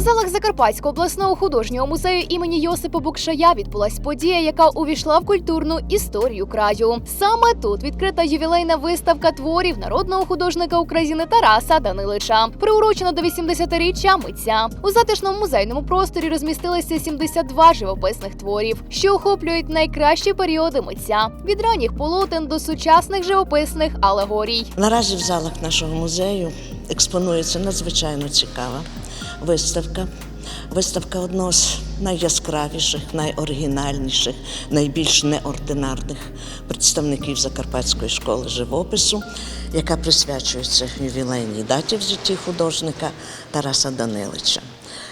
Закарпатського обласного художнього музею імені Йосипа Букшая відбулась подія, яка увійшла в культурну історію краю. Саме тут відкрита ювілейна виставка творів народного художника України Тараса Данилича, приурочена до 80-річчя митця. У затишному музейному просторі розмістилися 72 живописних творів, що охоплюють найкращі періоди митця від ранніх полотен до сучасних живописних алегорій. Наразі в залах нашого музею експонується надзвичайно цікава виставка. Виставка одного з найяскравіших, найоригінальніших, найбільш неординарних представників Закарпатської школи живопису, яка присвячується ювілейній даті в житті художника Тараса Данилича.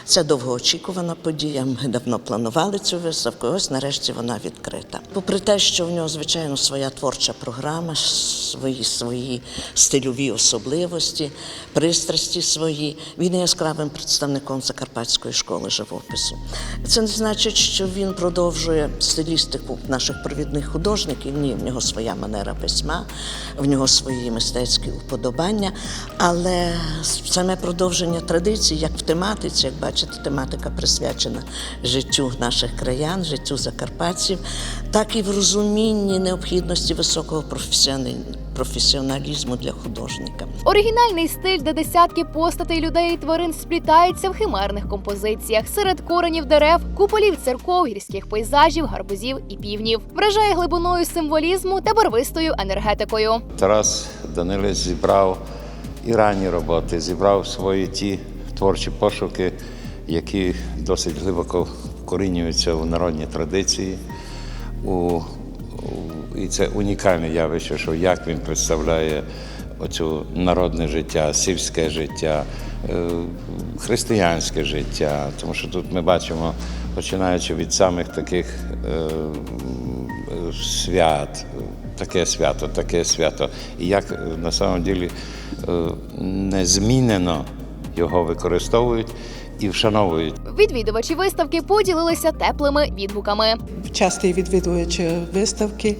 Це довгоочікувана подія. Ми давно планували цю виставку. Ось нарешті вона відкрита. Попри те, що в нього звичайно своя творча програма, свої свої стильові особливості, пристрасті свої. Він є яскравим представником Закарпатської школи живопису. Це не значить, що він продовжує стилістику наших провідних художників. Ні, в нього своя манера письма, в нього свої мистецькі уподобання, але саме продовження традицій, як в тематиці, як бачите, тематика присвячена життю наших краян, життю закарпатців, так і в розумінні необхідності високого професіоналізму для художника. Оригінальний стиль, де десятки постатей людей і тварин сплітаються в химерних композиціях серед коренів дерев, куполів церков, гірських пейзажів, гарбузів і півнів, вражає глибиною символізму та барвистою енергетикою. Тарас Данилич зібрав і ранні роботи, зібрав свої ті творчі пошуки, які досить глибоко вкорінюються у народні традиції. У, і це унікальне явище, що як він представляє оцю народне життя, сільське життя, е, християнське життя. Тому що тут ми бачимо, починаючи від самих таких е, свят, таке свято, таке свято. І як е, на самом ділі незмінено його використовують і вшановують. Відвідувачі виставки поділилися теплими відгуками. частий відвідувач виставки.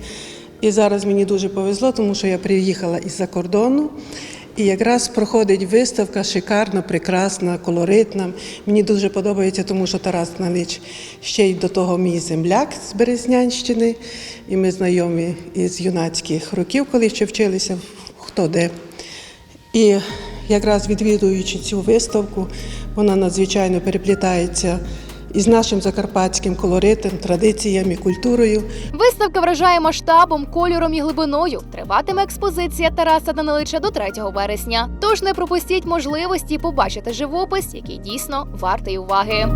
І зараз мені дуже повезло, тому що я приїхала із-за кордону. І якраз проходить виставка шикарна, прекрасна, колоритна. Мені дуже подобається, тому що Тарас Налич ще й до того мій земляк з Березнянщини. І ми знайомі із юнацьких років, коли ще вчилися хто де. І якраз відвідуючи цю виставку, вона надзвичайно переплітається із нашим закарпатським колоритом, традиціями, культурою. Виставка вражає масштабом, кольором і глибиною. Триватиме експозиція Тараса Данилича до 3 вересня. Тож не пропустіть можливості побачити живопис, який дійсно вартий уваги.